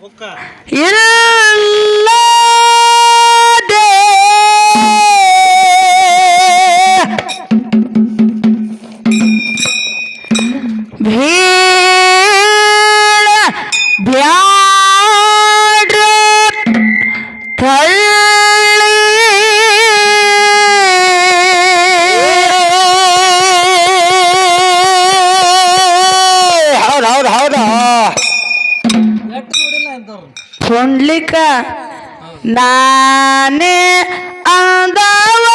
ಬುಕ್ಕ ಪುಂಡ್ಲಿಕ ನಾನೇ ಅಂದವರೆಲ್ಲ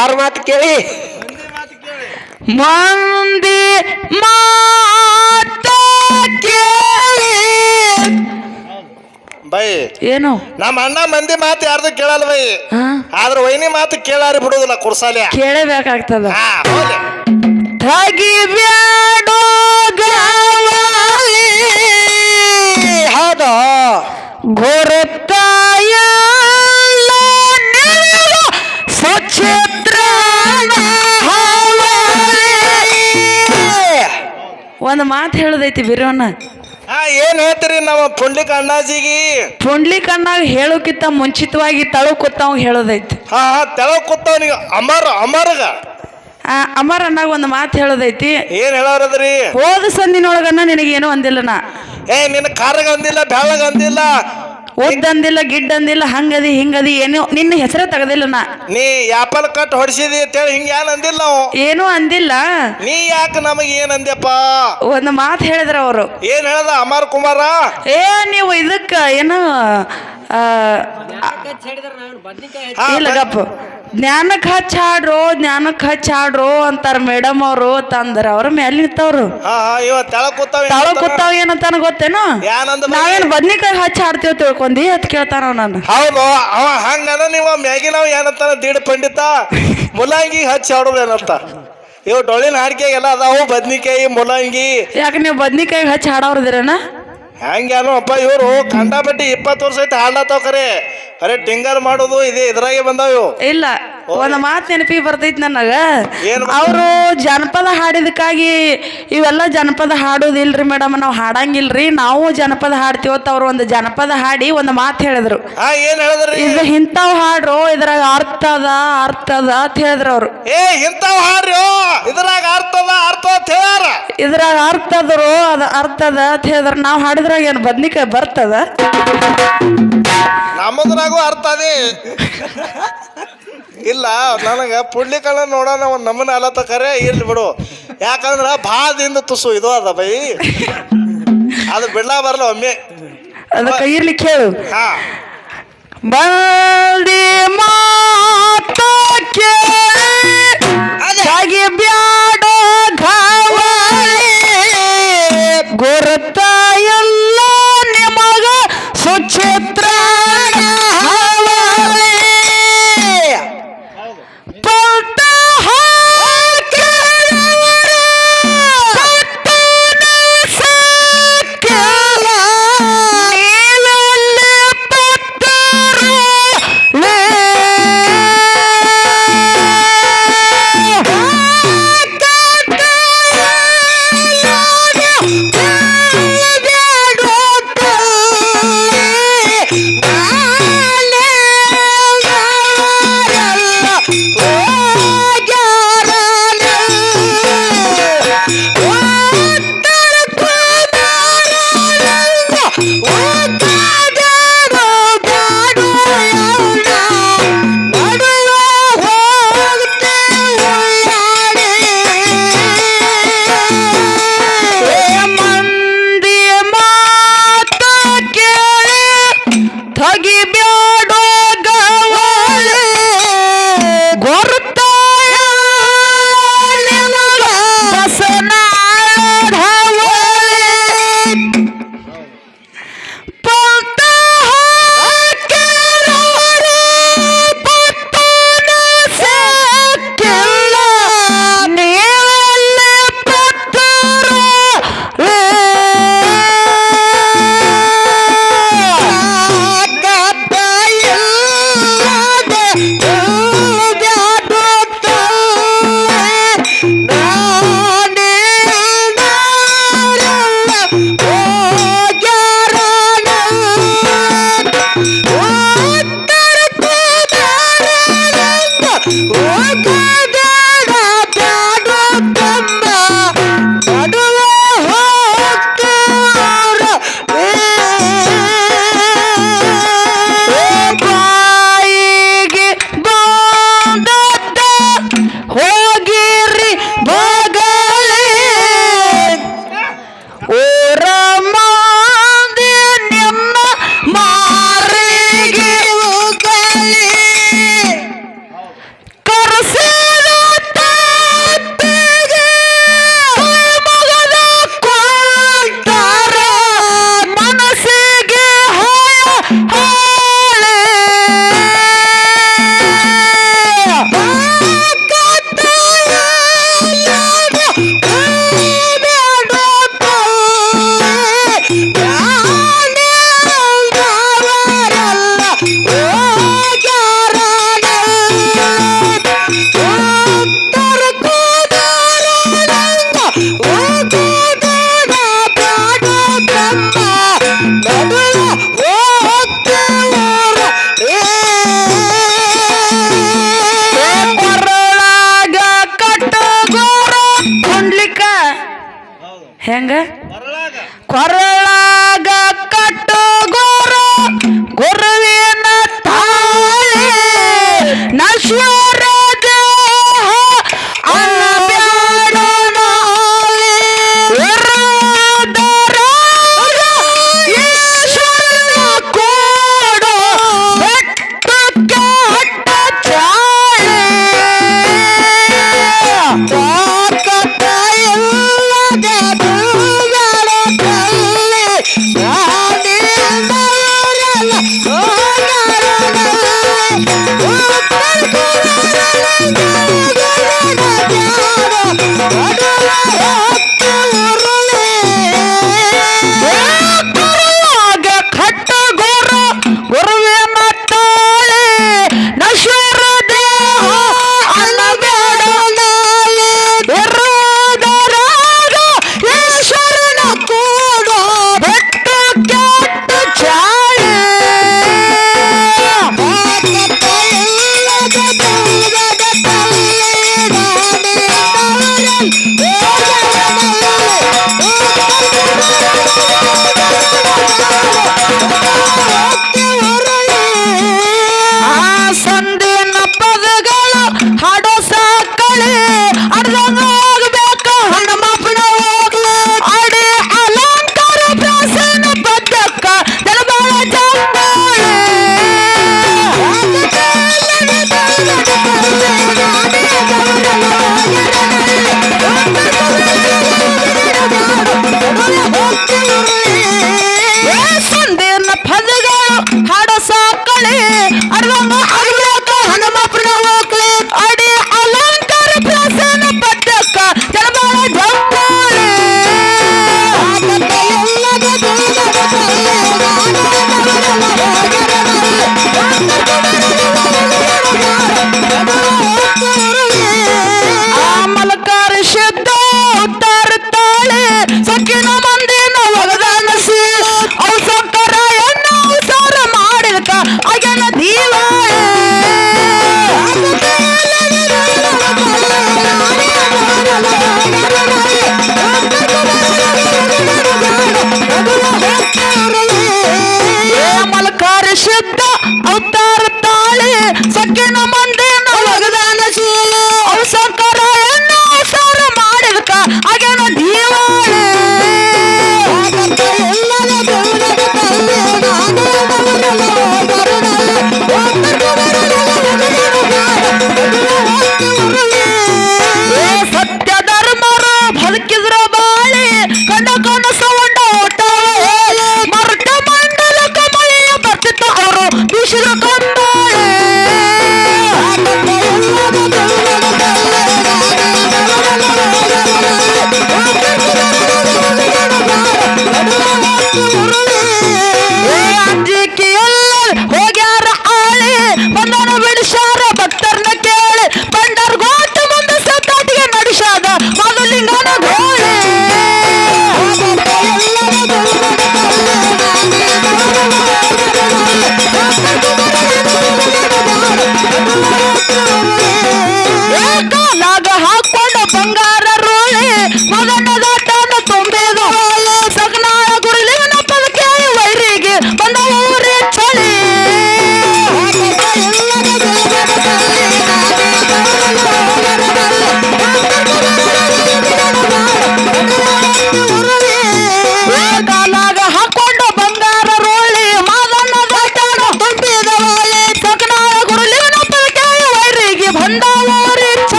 ಯಾರ ಮಾತು ಕೇಳಿ? ಮಂದಿ ಮಾತ ಕೇಳಿ. ಬೈ ಏನು? ನಮ್ಮ ಅಣ್ಣ ಮಂದಿ ಮಾತು ಯಾರ್ದು ಕೇಳಲ್ಲ ಬೈ. ಆದ್ರೆ ವೈನಿ ಮಾತು ಕೇಳಾರಿ ಬಿಡುದಿಲ್ಲ ಕುರ್ಸಾಲೆ ಕೇಳಬೇಕಾಗ್ತದ. ತೆಗಿಬ್ಯಾಡೋ ಹೌದು? ಗುರುತಾಯ ಒಂದು ಮಾತು ಹೇಳದೈತಿ ಬಿರೋಣ ಹಾ ಏನ್ ಹೇಳ್ತೀರಿ ನಮ್ಮ ಪುಂಡ್ಲಿಕ್ ಅಣ್ಣಾಜಿಗಿ? ಪುಂಡ್ಲಿ ಕಣ್ಣಾಗ ಹೇಳೋಕ್ಕಿಂತ ಮುಂಚಿತವಾಗಿ ತಳು ಕೂತಾವ್ ಹೇಳೋದೈತಿ. ಹಾ ಹಾ ತೆಳಗ್ ಕೂತವನಿಗೆ ಅಮರ ಅಮರಗ. ಆ, ಅಮರ್ ಅಣ್ಣಾಗ ಒಂದು ಮಾತು ಹೇಳೋದೈತಿ. ಏನ್ ಹೇಳೋರದ್ರಿ? ಹೋದ ಸಂದಿನೊಳಗನ್ನ ನಿನಗೇನು ಅಂದಿಲ್ಲ ನಾ. ಏ ನಿನ್ನ ಕಾರ್ಗ ಅಂದಿಲ್ಲ ಬೆಳ್ಳಗ ಅಂದಿಲ್ಲ. ಒದ್ದ ಗಿಡ್ಡಂದಿಲ್ಲ ಗಿಡ್ಡ ಅಂದಿಲ್ಲ ಹಂಗದಿ ಹಿಂಗದಿ ಏನು ನಿನ್ನ ಹೆಸರೇ ತೆಗದಿಲ್ಲ ನಾ. ನೀ ಯಾಪಲ್ ಕಟ್ ಹೊಡ್ಸಿದಿ ಅಂತೇಳಿ ಹಿಂಗ ಏನ್ ಅಂದಿಲ್ಲ ನಾವು? ಏನೂ ಅಂದಿಲ್ಲ. ನೀ ಯಾಕೆ ನಮಗೆ ಏನ್ ಅಂದ್ಯಪ್ಪ? ಒಂದು ಮಾತು ಹೇಳಿದ್ರ ಅವರು. ಏನ್ ಹೇಳದ ಅಮರ್ ಕುಮಾರ? ಏ ನೀವು ಇದಕ್ಕ ಏನು ಆ, ಇಲ್ಲ ಗಪ್ಪ ಜ್ಞಾನಕ್ಕೆ ಹಚ್ಚ ಹಾಡ್ರು ಜ್ಞಾನಕ್ಕೆ ಹಚ್ಚ ಹಾಡ್ರೋ ಅಂತಾರ ಮೇಡಮ್ ಅವರು ತಂದ್ರ. ಅವ್ರ ಮೇಲೆ ನಿಂತವ್ರು. ತಾಳ ಕೂತಾವ ಏನಂತಾನ ಗೊತ್ತೇನು? ನಾವೇನು ಬದ್ನಿಕಾಯಿ ಹಚ್ಚಿ ಹಾಡ್ತೇವ್ ತಿಳ್ಕೊಂಡಿ ಅತ್ ಕೇಳ್ತಾನ ನಾನು ಹೌದು ಅವ ಹಂಗದ ನೀವು ಮ್ಯಾಗಿನವ್ ಏನಂತಾನ ದೀಡ್ ಪಂಡಿತ? ಮುಲಾಂಗಿ ಹಚ್ಚಿ ಆಡೋದು ಏನಂತ ಇವು ಡೊಳ್ಳಿನ ಹಾಡಿಕೆಗೆಲ್ಲ ಅದಾವು ಬದ್ನಿಕಾಯಿ ಮುಲಾಂಗಿ. ಯಾಕೆ ನೀವು ಬದ್ನಿಕಾಯಿ ಹಚ್ಚಿ ಹಾಡೋರ್ದಿರೇನ ಹ್ಯಾಂಗ್ಯಾನು ಅಪ್ಪ ಇವರು ಕಂಡಾಪಟ್ಟಿ ಇಪ್ಪತ್ತು ವರ್ಷ ಐತೆ ಹಾಡ್ಲತ್ತಾವ ಕರೆ. ಅರೆ ಟಿಂಗರ್ ಮಾಡೋದು ಇದೇ ಇದ್ರಾಗೆ ಬಂದಾವ ಇವು. ಇಲ್ಲ ಒಂದು ಮಾತು ನೆನಪಿ ಬರ್ತೈತಿ ನನಗ. ಅವರು ಜನಪದ ಹಾಡಿದಕ್ಕಾಗಿ ಇವೆಲ್ಲ ಜನಪದ ಹಾಡೋದಿಲ್ರಿ ಮೇಡಮ್ ನಾವು ಹಾಡಂಗಿಲ್ರಿ ನಾವು ಜನಪದ ಹಾಡ್ತೀವತ್ತ ಅವ್ರು ಒಂದು ಜನಪದ ಹಾಡಿ ಒಂದು ಮಾತು ಹೇಳಿದ್ರು. ಇದು ಇಂಥವ್ ಹಾಡ್ರು ಇದ್ರಾಗ ಅರ್ಥ ಅದ ಅರ್ಥ ಅದ ಅಂತ ಹೇಳಿದ್ರು ಅವರು. ಏ ಹಾಡ್ರು ಇದ್ರಾಗ ಅರ್ಥ ಅದ ಅರ್ಥ ಅಂತ ಇದ್ರಾಗ ಅರ್ಥ ಅದ್ರು ಅದ ಅರ್ಥ ಅದ ಅಂತ ಹೇಳಿದ್ರು. ನಾವು ಹಾಡಿದ್ರಾಗ ಏನು ಬದ್ನಿಕಾಯಿ ಬರ್ತದ? ನಮ್ಮದ್ರಾಗೂ ಅರ್ಥ ಅದೇ. ಇಲ್ಲ ನನಗೆ ಪುಡ್ಲಿಕಳ ನೋಡೋಣ ಒಂದು ನಮನ ಅಲತ್ತ ಕರೆ ಇರ್ಲಿ ಬಿಡು. ಯಾಕಂದ್ರೆ ಭಾದಿಂದ ತುಸು ಇದು ಅದ ಬೈ. ಅದು ಬಿಡ್ಲಾ ಬರಲ್ಲ ಒಮ್ಮೆ. ಅದಕ್ಕೆ ಕೇಳು. ಹೇಳು ಹಾ. ಬಂದಿ ಮಾತ ಕೇಳಿ ಬ್ಯಾ ಕೊರಳಾಗ.